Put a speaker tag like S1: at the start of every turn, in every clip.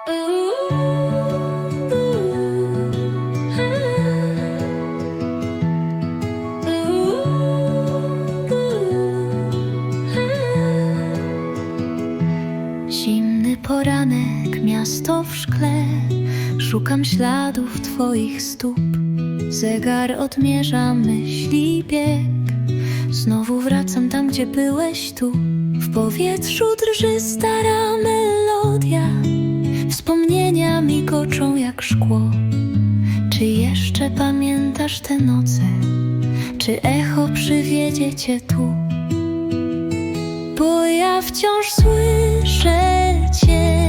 S1: Zimny poranek, miasto w szkle. Szukam śladów twoich stóp. Zegar odmierza myśli bieg. Znowu wracam tam, gdzie byłeś tu. W powietrzu drży stara Migoczą jak szkło. Czy jeszcze pamiętasz te noce? Czy echo przywiedzie cię tu? Bo ja wciąż słyszę ciebie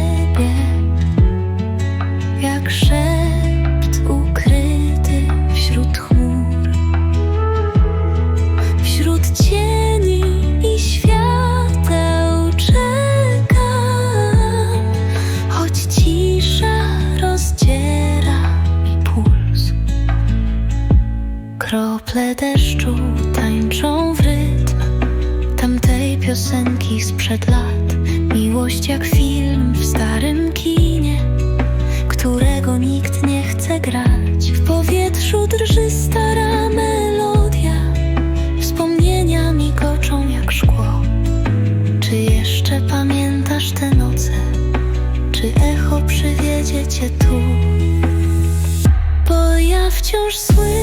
S1: Krople deszczu tańczą w rytm tamtej piosenki sprzed lat. Miłość jak film w starym kinie, którego nikt nie chce grać. W powietrzu drży stara melodia, wspomnienia migoczą jak szkło. Czy jeszcze pamiętasz te noce? Czy echo przywiedzie cię tu? Bo ja wciąż słyszę.